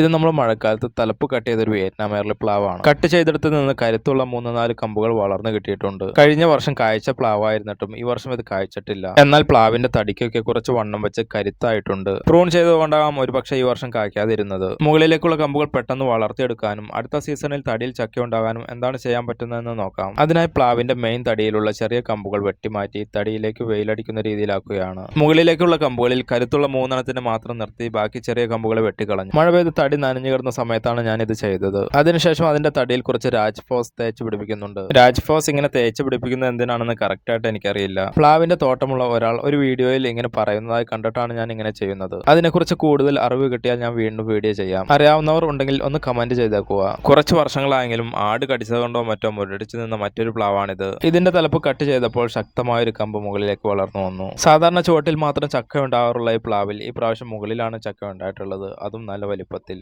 ഇത് നമ്മൾ മഴക്കാലത്ത് തലപ്പ് കട്ട് ചെയ്തൊരു വിയറ്റ്നാം എയർലി പ്ലാവാണ്. കട്ട് ചെയ്തെടുത്ത് നിന്ന് കരുത്തുള്ള മൂന്ന് നാല് കമ്പുകൾ വളർന്നു കിട്ടിയിട്ടുണ്ട്. കഴിഞ്ഞ വർഷം കായ്ച്ച പ്ലാവായിരുന്നിട്ടും ഈ വർഷം ഇത് കായ്ച്ചിട്ടില്ല എന്നാൽ പ്ലാവിന്റെ തടിക്കൊക്കെ കുറച്ച് വണ്ണം വെച്ച് കരുത്തായിട്ടുണ്ട്. പ്രൂൺ ചെയ്തുകൊണ്ടാകാം ഒരുപക്ഷെ ഈ വർഷം കായ്ക്കാതിരുന്നത്. മുകളിലേക്കുള്ള കമ്പുകൾ പെട്ടെന്ന് വളർത്തിയെടുക്കാനും അടുത്ത സീസണിൽ തടിയിൽ ചക്ക ഉണ്ടാകാനും എന്താണ് ചെയ്യാൻ പറ്റുന്നതെന്ന് നോക്കാം. അതിനായി പ്ലാവിന്റെ മെയിൻ തടിയിലുള്ള ചെറിയ കമ്പുകൾ വെട്ടിമാറ്റി തടിയിലേക്ക് വെയിലടിക്കുന്ന രീതിയിലാക്കുകയാണ്. മുകളിലേക്കുള്ള കമ്പുകളിൽ കരുത്തുള്ള മൂന്നെണ്ണത്തിന് മാത്രം നിർത്തി ബാക്കി ചെറിയ കമ്പുകളെ വെട്ടിക്കളഞ്ഞു. മഴ പെയ്ത് തടി നനഞ്ഞു കിടന്ന സമയത്താണ് ഞാൻ ഇത് ചെയ്തത്. അതിനുശേഷം അതിന്റെ തടിയിൽ കുറച്ച് രാജ്ഫോസ് തേച്ച് പിടിപ്പിക്കുന്നുണ്ട്. രാജ്ഫോസ് ഇങ്ങനെ തേച്ച് പിടിപ്പിക്കുന്നത് എന്തിനാണെന്ന് കറക്റ്റ് ആയിട്ട് എനിക്കറിയില്ല. പ്ലാവിന്റെ തോട്ടമുള്ള ഒരാൾ ഒരു വീഡിയോയിൽ ഇങ്ങനെ പറയുന്നതായി കണ്ടിട്ടാണ് ഞാൻ ഇങ്ങനെ ചെയ്യുന്നത്. അതിനെക്കുറിച്ച് കൂടുതൽ അറിവ് കിട്ടിയാൽ ഞാൻ വീണ്ടും വീഡിയോ ചെയ്യാം. അറിയാവുന്നവർ ഉണ്ടെങ്കിൽ ഒന്ന് കമന്റ് ചെയ്തേക്കുക. കുറച്ച് വർഷങ്ങളായെങ്കിലും ആട് കടിച്ചതുകൊണ്ടോ മറ്റോ മുരടിച്ചു നിന്ന മറ്റൊരു പ്ലാവാണിത്. ഇതിന്റെ തലപ്പ് കട്ട് ചെയ്തപ്പോൾ ശക്തമായ ഒരു കമ്പ് മുകളിലേക്ക് വളർന്നു വന്നു. സാധാരണ ചുവട്ടിൽ മാത്രം ചക്ക ഉണ്ടാകാറുള്ള ഈ പ്ലാവിൽ ഈ പ്രാവശ്യം മുകളിലാണ് ചക്ക ഉണ്ടായിട്ടുള്ളത്. അതും നല്ല വലിപ്പത്തിൽ.